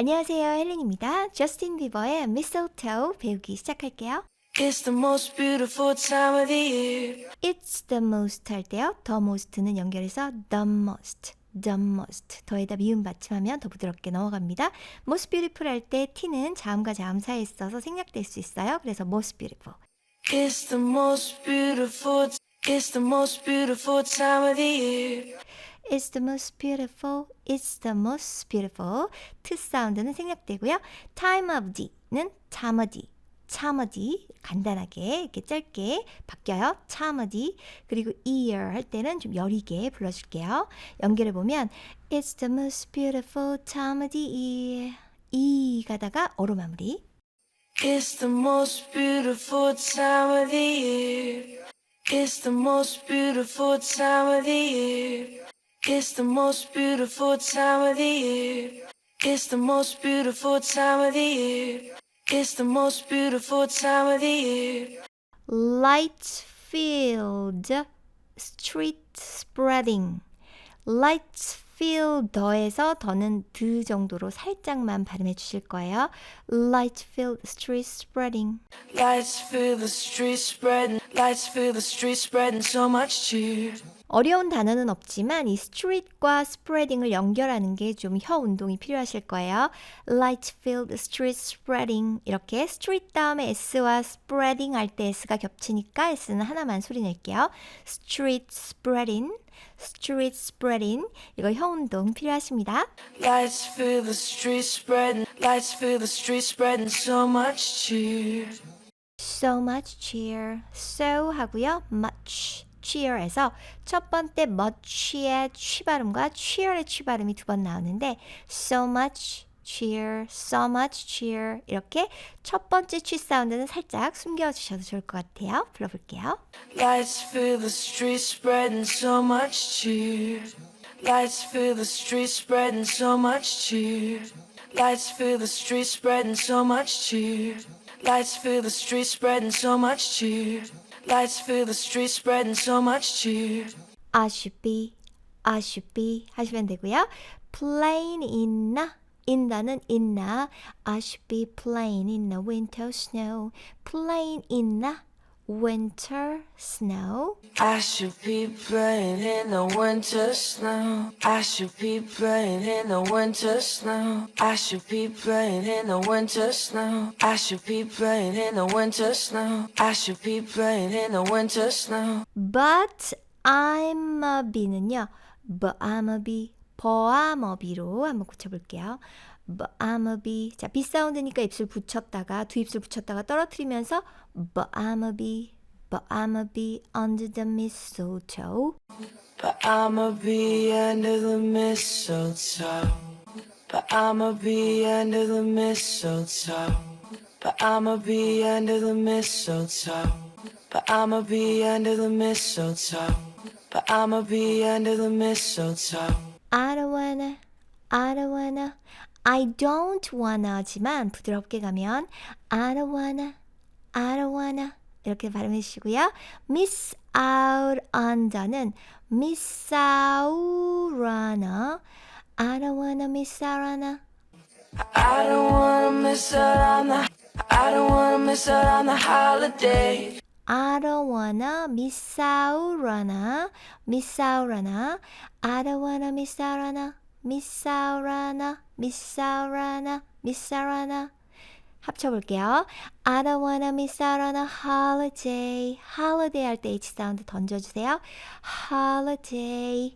안녕하세요, 헬렌입니다. 저스틴 비버의 Mistletoe 배우기 시작할게요. It's the most beautiful time of the year. It's the most 할 때요. the most는 연결해서 the most, the most 더에다 미음 받침하면 더 부드럽게 넘어갑니다. most beautiful 할 때 t는 자음과 자음 사이에 있어서 생략될 수 있어요. 그래서 most beautiful. It's the most beautiful. It's the most beautiful time of the year. It's the most beautiful. It's the most beautiful. t 사운드는 생략되고요. time of the는 time of of the 간단하게 이렇게 짧게 바뀌어요. the 그리고 year 할 때는 좀 여리게 불러줄게요. 연결해 보면 It's the most beautiful the year. 이 가다가 어로 마무리. It's the most beautiful time of the year. It's the most beautiful time of the year. It's the most beautiful time of the year. It's the most beautiful time of the year. It's the most beautiful time of the year. light filled street spreading light filled 더해서 더는 드 정도로 살짝만 발음해 주실 거예요. light filled street spreading Lights fill the streets spreading. Lights fill the streets spreading so much cheer. 어려운 단어는 없지만 이 street과 spreading을 연결하는 게 좀 혀 운동이 필요하실 거예요. light filled street spreading 이렇게 street 다음에 s와 spreading 할 때 s가 겹치니까 s는 하나만 소리 낼게요. street spreading, street spreading 이거 혀 운동 필요하십니다. The streets spreading. The streets spreading so much cheer. so much cheer, so 하고요, much. Cheer에서 첫 번째 much의 취 발음과 cheer의 취 발음이 두 번 나오는데 so much cheer, so much cheer 이렇게 첫 번째 취 사운드는 살짝 숨겨주셔도 좋을 것 같아요. 불러볼게요. Lights fill the streets spreading so much cheer. Lights fill the streets spreading so much cheer. Lights fill the streets spreading so much cheer. Lights fill the streets spreading so much cheer. Lights fill the streets spreading so much cheer. I should be, I should be 하시면 되고요. Playing in the in the는 in the I should be playing in the winter snow. Playing in the winter snow. I should be playing in the winter snow. I should be playing in the winter snow. I should be playing in the winter snow. I should be playing in the winter snow. I should be playing in the winter snow. But I'm a be는요. But I'm a bee. 버암 a be로 한번 고쳐볼게요. But I'm a bee. 자, B 사운드니까 입술 붙였다가 두 입술 붙였다가 떨어뜨리면서 But I'm a bee. But I'm a bee under the mistletoe. But I'ma be under the mistletoe. But I'ma be under the mistletoe. But I'ma be under the mistletoe. But I'ma be under the mistletoe. But I'ma be under the mistletoe. I don't wanna, I don't wanna, I don't wanna지만 부드럽게 가면 I don't wanna, I don't wanna 이렇게 발음해 주시고요. Miss out on the는 miss out on I don't wanna miss out on I don't wanna miss out on the I don't wanna miss out on the holiday. I don't wanna miss out on a miss out on a I don't wanna miss out on a miss out on a miss out on a miss out on a 합쳐볼게요. I don't wanna miss out on a holiday. holiday 할 때 H 사운드 던져주세요. holiday.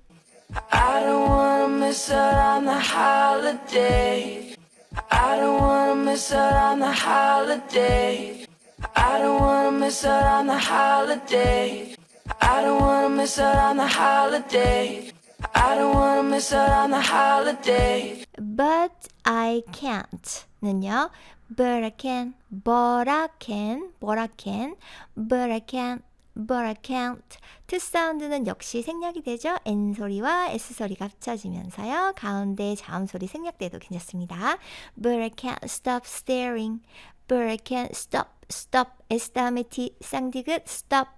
I don't wanna miss out on the holiday. I don't wanna miss out on the holiday. I don't wanna miss out on the holiday. I don't wanna miss out on the holiday. Don't wanna miss out on the holiday. But I can't 는요. But I can, but I can, but I can, but I can't, but I can't. T 사운드는 역시 생략이 되죠. N 소리와 S 소리가 합쳐지면서요. 가운데 자음 소리 생략돼도 괜찮습니다. But I can't stop staring. But I can't stop, stop. S 다음에 T 쌍디귿 stop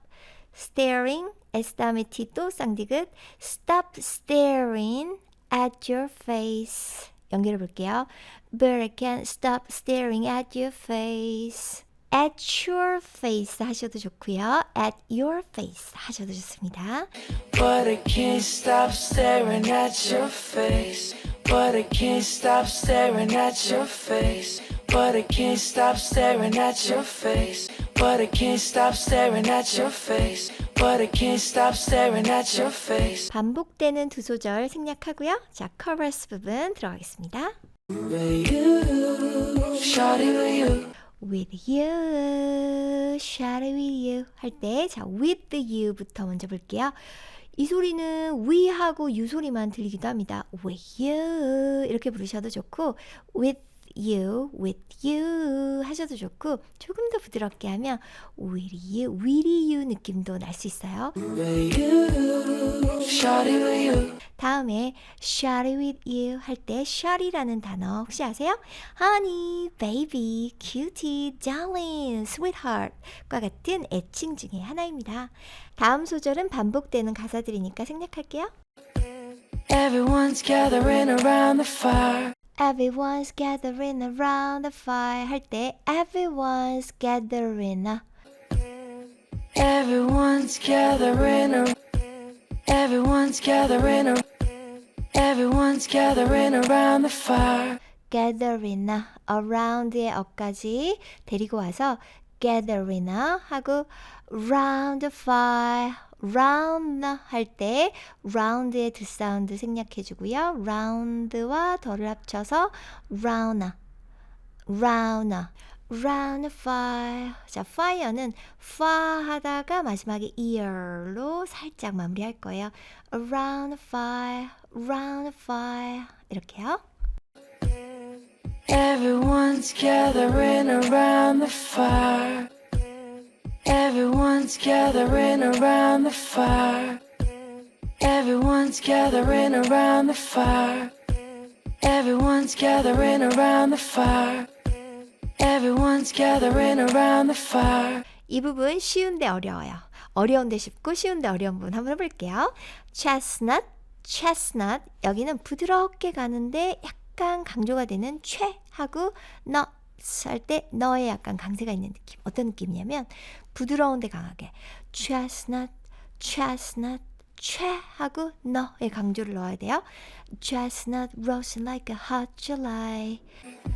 staring. S 다음에 T 또 쌍디귿 stop staring at your face. 연결해 볼게요. But I can't stop staring at your face. At your face 하셔도 좋고요. At your face 하셔도 좋습니다. But I can't stop staring at your face. But I can't stop staring at your face. But I can't stop staring at your face. But I can't stop staring at your face. But I can't stop staring at your face. 반복되는 두 소절 생략하고요. 자, chorus 부분 들어가겠습니다. With you, shawty with you. with you, share with you 할 때, 자, with you부터 먼저 볼게요. 이 소리는 we하고 you 소리만 들리기도 합니다. with you 이렇게 부르셔도 좋고, with you, with you 하셔도 좋고, 조금 더 부드럽게 하면 with you, with you 느낌도 날 수 있어요. You, shawty with you. 다음에 share with you 할때 share이라는 단어 혹시 아세요? honey, baby, cutie, darling, sweetheart 과 같은 애칭 중에 하나입니다. 다음 소절은 반복되는 가사들이니까 생략할게요. Everyone's gathering around the fire. Everyone's gathering around the fire 할 때 everyone's gathering Everyone's gathering ar- Everyone's gathering ar- Everyone's gathering around the fire. gathering around의 어까지 데리고 와서 gathering 하고 round the fire round 할 때 round의 두 사운드 생략해 주고요. round와 더를 합쳐서 round round round fire 자 fire는 fa 하다가 마지막에 ear로 살짝 마무리할 거예요. around the fire round fire 이렇게요. Everyone's gathering around the fire. Everyone's gathering around the fire. Everyone's gathering around the fire. Everyone's gathering around the fire. Everyone's gathering around the fire. 이 부분 쉬운데 어려워요. 어려운데 쉽고 쉬운데 어려운 부분 한번 해볼게요. chestnut, chestnut 여기는 부드럽게 가는데 약간 강조가 되는 최 하고 nuts 할때 너에 약간 강세가 있는 느낌. 어떤 느낌이냐면 부드러운데 강하게 chestnut, chestnut, 최 하고 너의 강조를 넣어야 돼요. chestnut roasting like a hot July.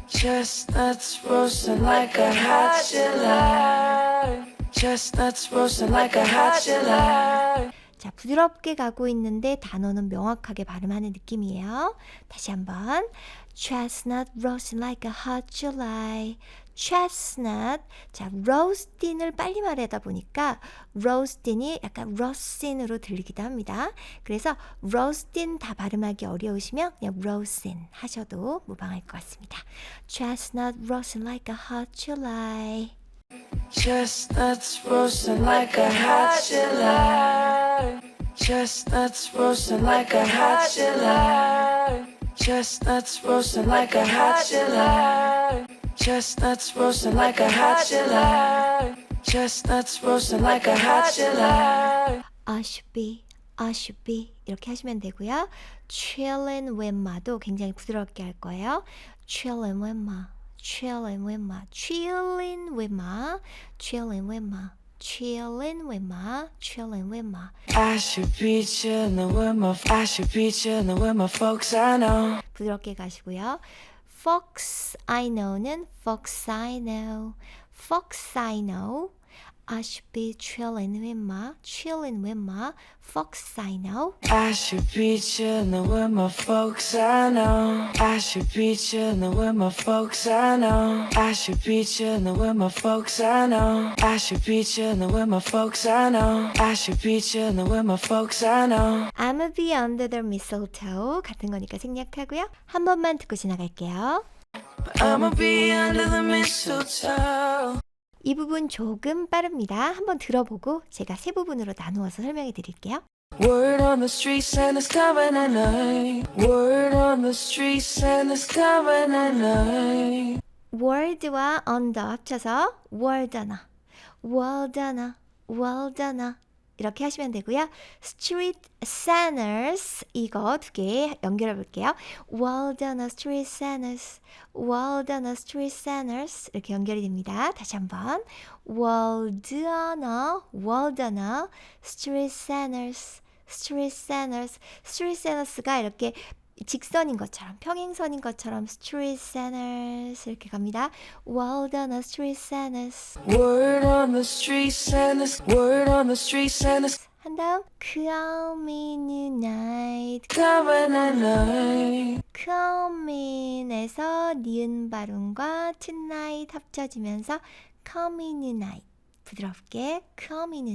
Chestnuts roasting like a hot July. Chestnuts roasting like a hot July. 자, 부드럽게 가고 있는데 단어는 명확하게 발음하는 느낌이에요. 다시 한번. Chestnut roasting like a hot July. Chestnut. 자, roasting을 빨리 말하다 보니까 roasting이 약간 roasting으로 들리기도 합니다. 그래서 roasting 다 발음하기 어려우시면 그냥 roasting 하셔도 무방할 것 같습니다. Chestnut roasting like a hot July. Chestnuts roasting like a hot July. Chestnuts roasting like a hot July. Chestnuts roasting like a hot July. Chestnuts roasting like a hot July. Chestnuts roasting like a hot July. I should be, I should be 이렇게 하시면 되고요. chillin' with ma도 굉장히 부드럽게 할 거예요. chillin' with ma, chillin' with ma, chillin' with ma, chillin' with ma, chillin' with ma, chillin' with ma. I should be chillin' with my I should be chillin' with my folks I know. 부드럽게 가시고요. Fox I know, 는 fox I know, fox I know. I should be chillin' with ma, chillin' with ma, fox I know. I should be chillin' with my folks I know. I should be chillin' with my folks I know. I should be chillin' with my folks I know. I should be chillin' with my folks I know. I should be chillin' with my folks I know. I'ma be under the mistletoe 같은 거니까 생략하고요. 한 번만 듣고 지나갈게요. I'ma be under the mistletoe. 이 부분 조금 빠릅니다. 한번 들어보고 제가 세 부분으로 나누어서 설명해 드릴게요. Word on the street, Santa's coming at night. Word on the street, Santa's coming at night. word와 under 합쳐서 월드나, 월드나, 월드나 이렇게 하시면 되고요. street signers 이거 두 개 연결해 볼게요. Well done, street signers. Well done, street signers 이렇게 연결이 됩니다. 다시 한번 Well done, well done, street signers. street signers. street signers가 이렇게 직선인 것처럼 평행선인 것처럼 street signers 이렇게 갑니다. Well done, street signers. Word on the street, us. Word on the street, us. 한 다음 coming night Coming at night. coming에서 니은 발음과 tonight 합쳐지면서 coming night 부드럽게 coming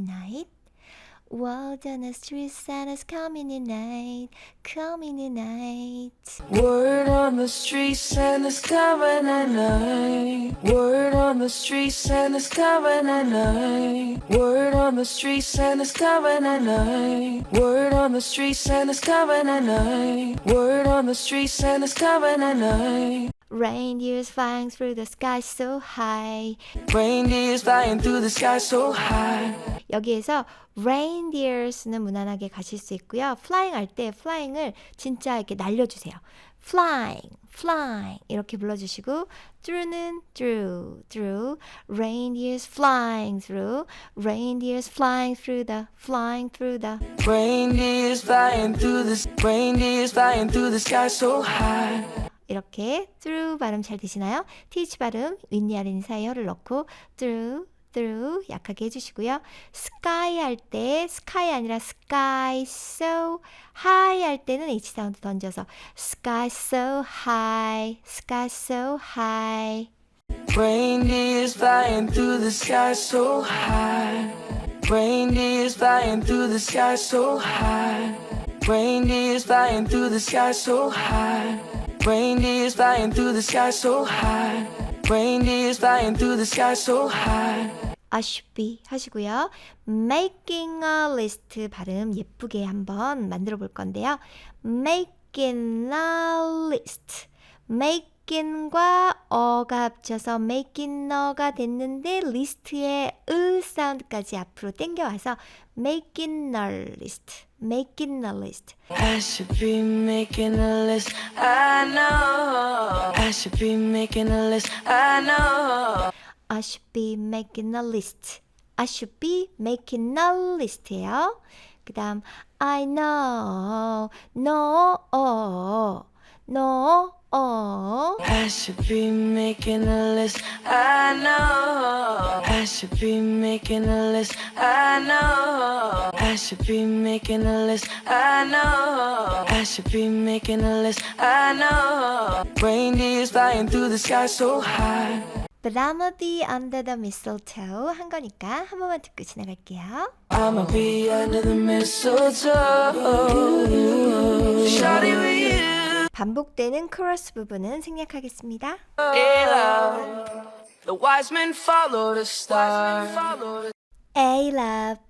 night Well done, street signers coming night, coming night. Word on the street, send us. Coming at night. Word on the street, send us. Coming at night. Word on the street, send us. Coming at night. Word on the street, send us. Coming at night. Word on the street, send us. Coming at night. Reindeers flying through the sky so high. Reindeers flying through the sky so high. 여기에서 reindeers는 무난하게 가실 수 있고요. flying 할 때 flying을 진짜 이렇게 날려주세요. flying, flying 이렇게 불러주시고 through는 through, through, reindeers flying through, reindeers flying through the, flying through the. Reindeers flying through the reindeers flying through the sky so high. 이렇게 through 발음 잘 되시나요? th 발음 윗니 아랫니 사이에 혀를 넣고 through through 약하게 해주시고요. sky 할 때 sky 아니라 sky so high 할 때는 h 사운드 던져서 sky so high, sky so high. Reindeers flying through the sky so high. Reindeers flying through the sky so high. Reindeers flying through the sky so high. Reindeers flying through the sky so high. Reindeers flying through the sky so high. Be 하시고요. making a list 발음 예쁘게 한번 만들어 볼 건데요. making a list. making과 어가 합쳐서 making a가 됐는데 리스트에 으 사운드까지 앞으로 당겨와서 making a list. making a list. I should be making a list. I know. I should be making a list. I know. I should be making a list. I should be making a list예요. 그다음 I know, no, oh, no, oh. I should be making a list. I know. I should be making a list. I know. I should be making a list. I know. I should be making a list. I know. Reindeers flying through the sky so high. But I'ma be under the mistletoe 한 거니까 한 번만 듣고 지나갈게요. I'ma be under the mistletoe. Shawty with you. 반복되는 코러스 부분은 생략하겠습니다. Aloud. The wise men follow the star. A love,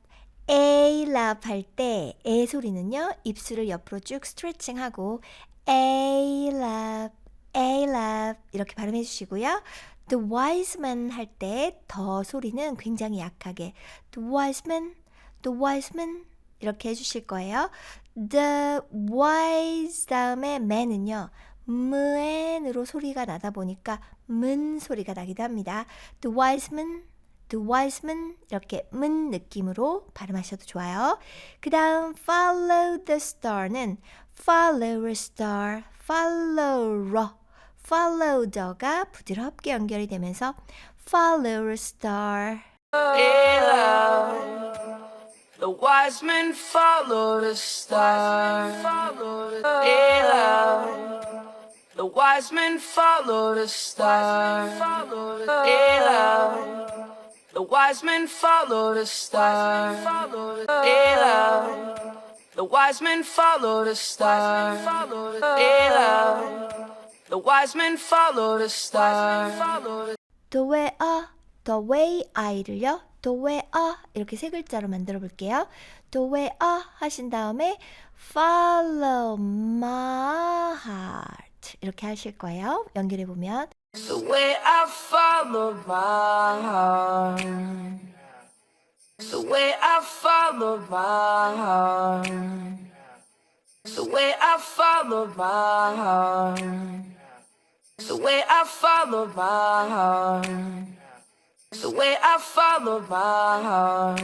A love 할때 에 소리는요 입술을 옆으로 쭉 스트레칭하고 A love, A love 이렇게 발음해 주시고요. The wise man 할 때 더 소리는 굉장히 약하게 The wise man, The wise man 이렇게 해주실 거예요. The wise 다음에 man은요. 문으로 소리가 나다 보니까 문 소리가 나기도 합니다. The wise man, the wise man 이렇게 문 느낌으로 발음하셔도 좋아요. 그 다음 follow the star는 follow a star, follow follow the가 부드럽게 연결이 되면서 follow a star Aloud. The wise men follow the star. Aloud. The wise men follow the star. Aloud. The wise men follow the star. Aloud. The wise men follow the star. The wise men follow the star. the way a, the way I를요, a 이렇게 세 글자로 만들어 볼게요. a 하신 다음에 follow my heart 이렇게 하실 거예요. 연결해 보면 The way I follow my heart. The way I follow my heart. The way I follow my heart. The way I follow my heart. It's the way I follow my heart.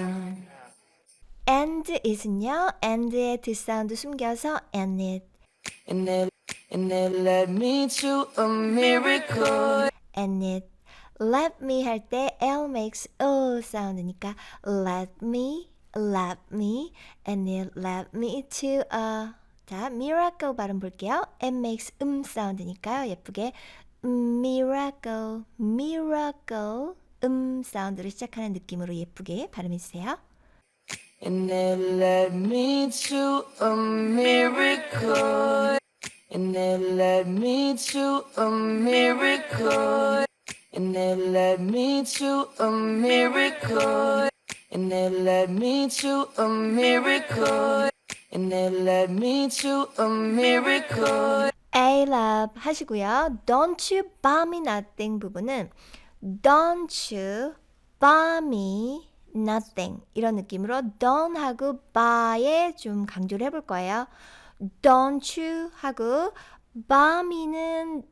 and is은요. and의 뒷사운드 숨겨서 and it, And it, and it led me to a miracle. and it. let me 할 때 L makes O 사운드니까 let me, let me, and it led me to a 자, miracle 발음 볼게요. M makes 음 사운드니까요. 예쁘게 miracle, miracle 음 사운드로 시작하는 느낌으로 예쁘게 발음해 주세요. And it led me to a miracle. And it led me to a miracle. And it led me to a miracle. And it led me to a miracle. And it led me to a miracle. I love 하시고요. Don't you buy me nothing 부분은 Don't you buy me nothing 이런 느낌으로 don't 하고 buy에 좀 강조를 해볼 거예요. Don't you 하고 buy me는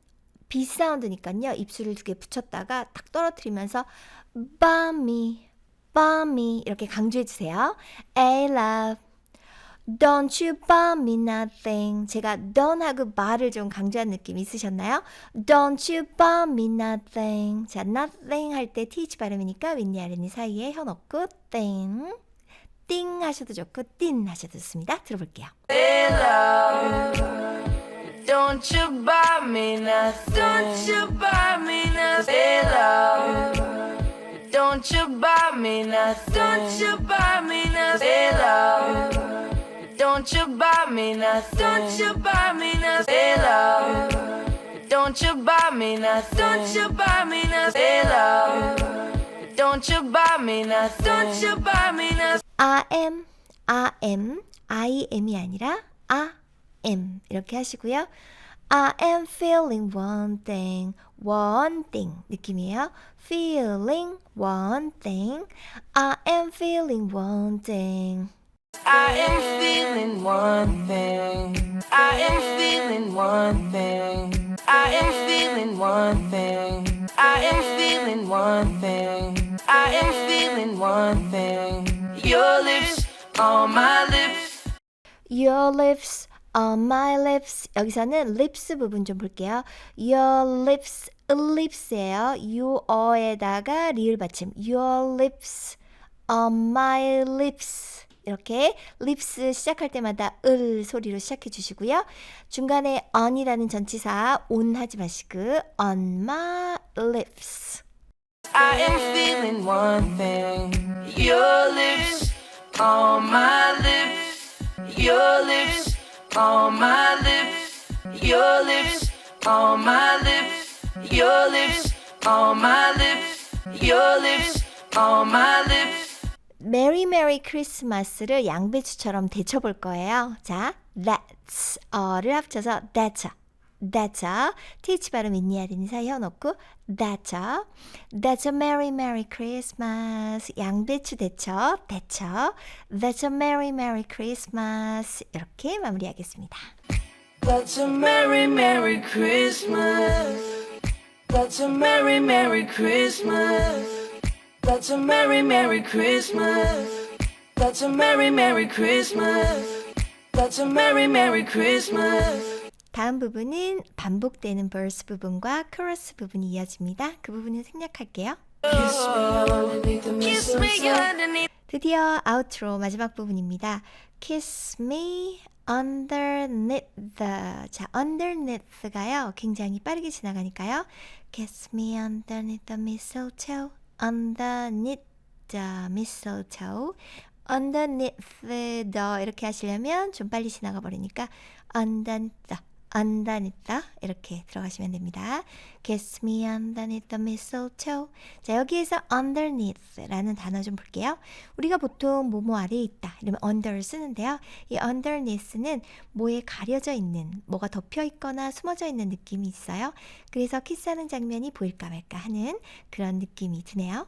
B 사운드니까요. 입술을 두 개 붙였다가 딱 떨어뜨리면서 buy me, buy me 이렇게 강조해 주세요. I love Don't you buy me nothing. 제가 don't 하고 buy를 좀 강조한 느낌 있으셨나요? Don't you buy me nothing. 자, nothing 할 때 th 발음이니까 윗니 아랫니 사이에 혀 넣고 thing. 띵 하셔도 좋고 띵 하셔도 좋습니다. 들어볼게요. Hey, love. Don't you buy me nothing. Don't you buy me nothing. Hey, love. Don't you buy me nothing. Don't you buy me nothing. Hey, love. Don't you buy me nothing. Don't you buy me nothing. Hey, love. Don't you buy me nothing. Don't you buy me nothing. Hey, love. Don't you buy me nothing. Don't you buy me nothing. I am, I am, I am이 아니라 I am 이렇게 하시고요. I am feeling one thing, one thing 느낌이에요. Feeling one thing, I am feeling one thing. I am feeling one thing. I am feeling one thing. I am feeling one thing. I am feeling one thing. I am feeling one thing. Your lips on my lips. Your lips on my lips. 여기서는 lips 부분 좀 볼게요. Your lips, lips예요. you어에다가 리을 받침. Your lips on my lips. 이렇게 lips 시작할 때마다 을 소리로 시작해 주시고요. 중간에 on이라는 전치사 on 하지 마시고 on my lips. I am feeling one thing. Your lips on my lips. Your lips on my lips. Your lips on my lips. Your lips on my lips. Your lips on my lips. 메리 메리 크리스마스를 양배추처럼 데쳐볼 거예요. 자, that's 어를 합쳐서 that's a, that's a th 발음 있니 아린이 사이 혀놓고 that's a that's a merry merry Christmas 양배추 데쳐 데쳐 that's a merry merry Christmas 이렇게 마무리하겠습니다. That's a merry, merry Christmas. That's a merry, merry Christmas. That's a merry, merry Christmas. That's a merry, merry Christmas. That's a merry, merry Christmas. 다음 부분은 반복되는 verse 부분과 chorus 부분이 이어집니다. 그 부분은 생략할게요. Kiss me underneath the mistletoe. 드디어 아우트로 마지막 부분입니다. Kiss me underneath the 자 underneath가요 굉장히 빠르게 지나가니까요. Kiss me underneath the mistletoe underneath the mistletoe underneath the 이렇게 하시려면 좀 빨리 지나가 버리니까 underneath underneath 이렇게 들어가시면 됩니다. Kiss me underneath the mistletoe. 자, 여기에서 underneath라는 단어 좀 볼게요. 우리가 보통 뭐뭐 아래에 있다 이러면 under를 쓰는데요. 이 underneath는 뭐에 가려져 있는, 뭐가 덮여 있거나 숨어져 있는 느낌이 있어요. 그래서 키스하는 장면이 보일까 말까 하는 그런 느낌이 드네요.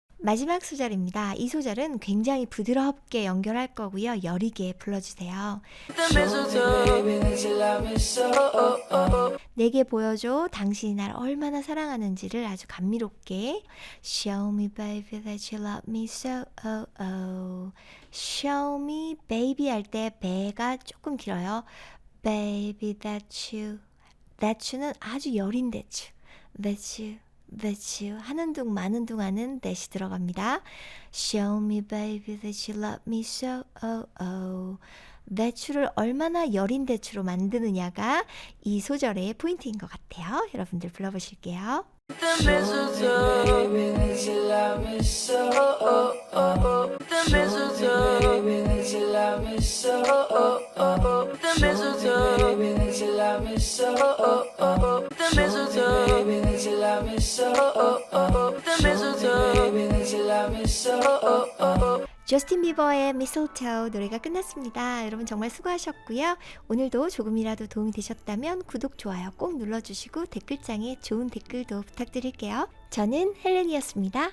마지막 소절입니다. 이 소절은 굉장히 부드럽게 연결할 거고요. 여리게 불러주세요. 내게 보여줘. 당신이 날 얼마나 사랑하는지를 아주 감미롭게. Show me, baby, that you love me so. Oh, oh. Show me, baby 할 때 배가 조금 길어요. Baby, that you. That you는 아주 여린 that you. That you. That you 하는 둥 마는 둥 하는 that이 들어갑니다. Show me baby that you love me so oh oh. 대추를 얼마나 여린 대추로 만드느냐가 이 소절의 포인트인 것 같아요. 여러분들 불러보실게요. 저스틴 비버의 Mistletoe 노래가 끝났습니다. 여러분 정말 수고하셨고요. 오늘도 조금이라도 도움이 되셨다면 구독, 좋아요 꼭 눌러주시고 댓글장에 좋은 댓글도 부탁드릴게요. 저는 헬렌이었습니다.